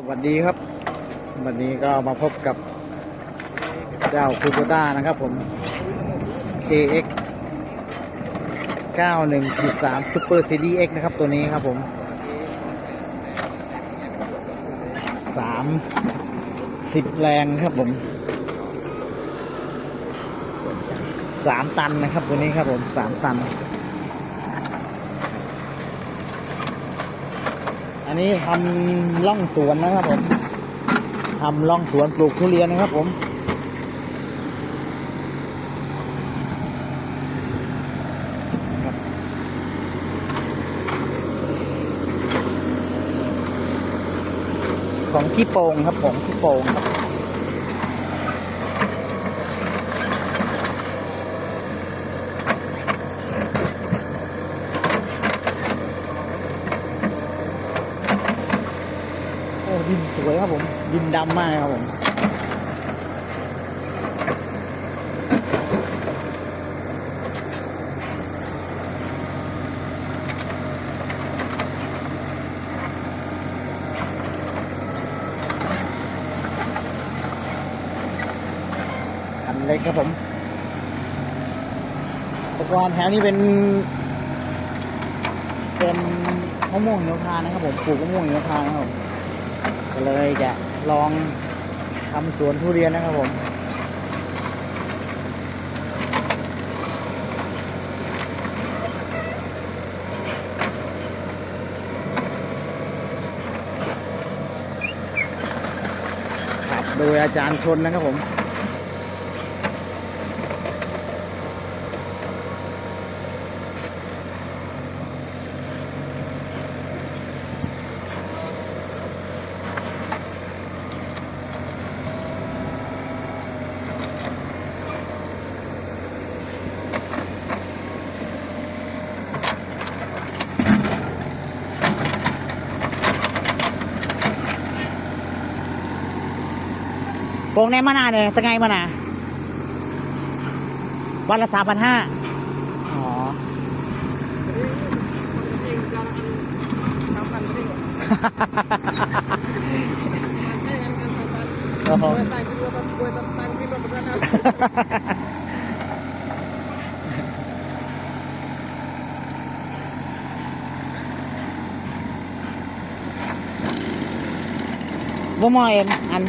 สวัสดีครับ วันนี้ก็มาพบกับเจ้าคูโบต้านะครับผม KX 91.3 Super CD X นะครับตัวนี้ครับผม 30 แรงครับผม 3 ตันนะครับตัวนี้ครับผม 3 ตัน นนี้ทำล่องสวนนะครับผมทำล่องสวนปลูกทุเรียนนะครับผมของขี้โป่งครับผมขี้โป่งครับ ดินสวยครับผม ดินดำมากครับผมคันเล็กครับผมอุปกรณ์แถวนี้เป็น เป็นมะม่วงหิมพานต์นะครับผมปลูกมะม่วงหิมพานต์นะครับผม ก็เลยจะลองทำสวนทุเรียนนะครับผมครับโดยอาจารย์ชนนะครับผม โปรงในมะนาวเนี่ยตะไงมะนาววันละสามพันห้าอ๋อโอ้โหบ่มอเอ็มอัน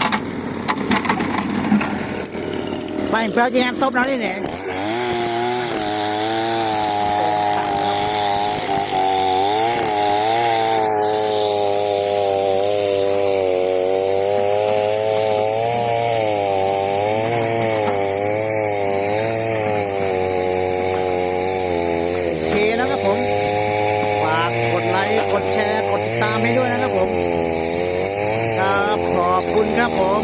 ไปเปล่าจีน้ำต้มแล้วนี่เนี่ยโอเคนะครับผมฝากกดไลค์กดแชร์กดติดตามให้ด้วยนะครับผมครับขอบคุณครับผม